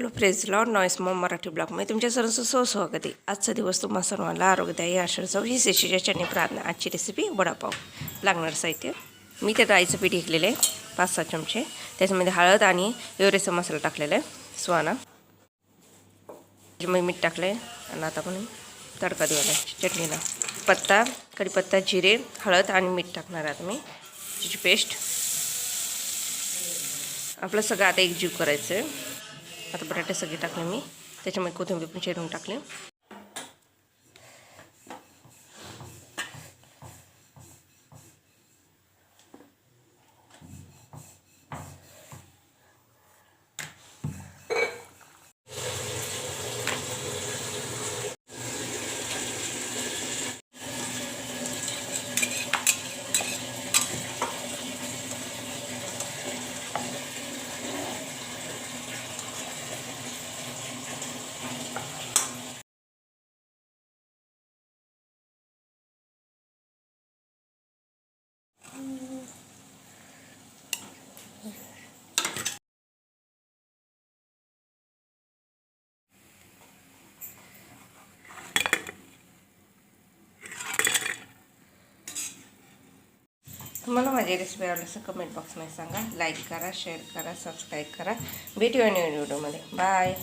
Hello friends लॉर्ड noise Maugham Marathi ब्लॉगमध्ये तुमच्या सर्वांचं सो स्वागत आहे आजचा दिवस तुम्हा सर्वांना आरोग्यदायी आषाढ वीस एशीच्या चटणी प्रार्थना. आजची रेसिपी वडापाव. लागणार साहित्य. मी ते डाळीचं पीठ घेतलेलं आहे. पाच सहा चमचे. त्याच्यामध्ये हळद आणि एवरेचा मसाला टाकलेला आहे. सुवाना त्याच्यामध्ये मीठ टाकलं आहे आणि आता पण तडका देऊया चटणीला. पत्ता कढीपत्ता जिरे हळद आणि मीठ टाकणार आहे मी. त्याची पेस्ट आपलं सगळं आता एकजीव करायचं आहे आता बटाटे सगळे टाकले मी. त्याच्यामध्ये कोथिंबीर पण चिरून टाकले. तुम्हाला माझी रेसिपी आवडल्यास कमेंट बॉक्समध्ये सांगा. लाईक करा शेअर करा सबस्क्राईब करा. भेटूया नवीन व्हिडिओमध्ये बाय